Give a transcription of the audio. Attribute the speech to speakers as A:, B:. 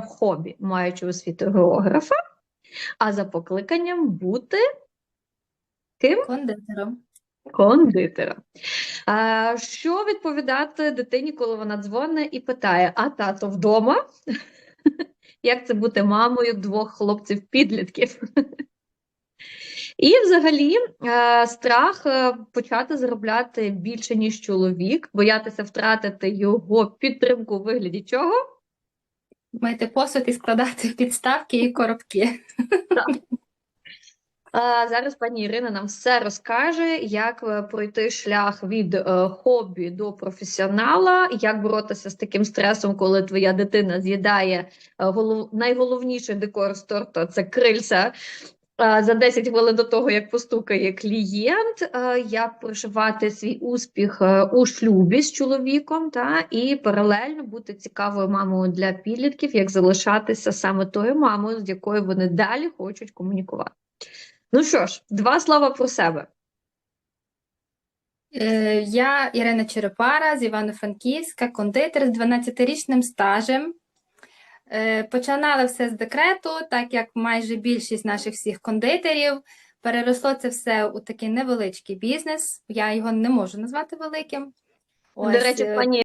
A: хобі, маючи освіту географа, а за покликанням бути ким?
B: Кондитером.
A: Кондитера. А, що відповідати дитині, коли вона дзвонить і питає: а тато вдома? Як це бути мамою двох хлопців-підлітків? І взагалі страх е, почати заробляти більше, ніж чоловік, боятися втратити його підтримку у вигляді чого?
B: Мити посуд і складати підставки і коробки.
A: А зараз пані Ірина нам все розкаже, як е, пройти шлях від е, хобі до професіонала, як боротися з таким стресом, коли твоя дитина з'їдає е, голов... найголовніший декор з торту – це крильця. За 10 хвилин до того, як постукає клієнт, як проживати свій успіх е, у шлюбі з чоловіком, та і паралельно бути цікавою мамою для підлітків, як залишатися саме тою мамою, з якою вони далі хочуть комунікувати. Ну що ж, два слова про себе.
B: Е, Я Ірина Черепара з Івано-Франківська, кондитер з 12-річним стажем. Е, Починала все з декрету, так як майже більшість наших всіх кондитерів. Переросло це все у такий невеличкий бізнес. Я його не можу назвати великим.
A: До речі,
B: е,
A: пані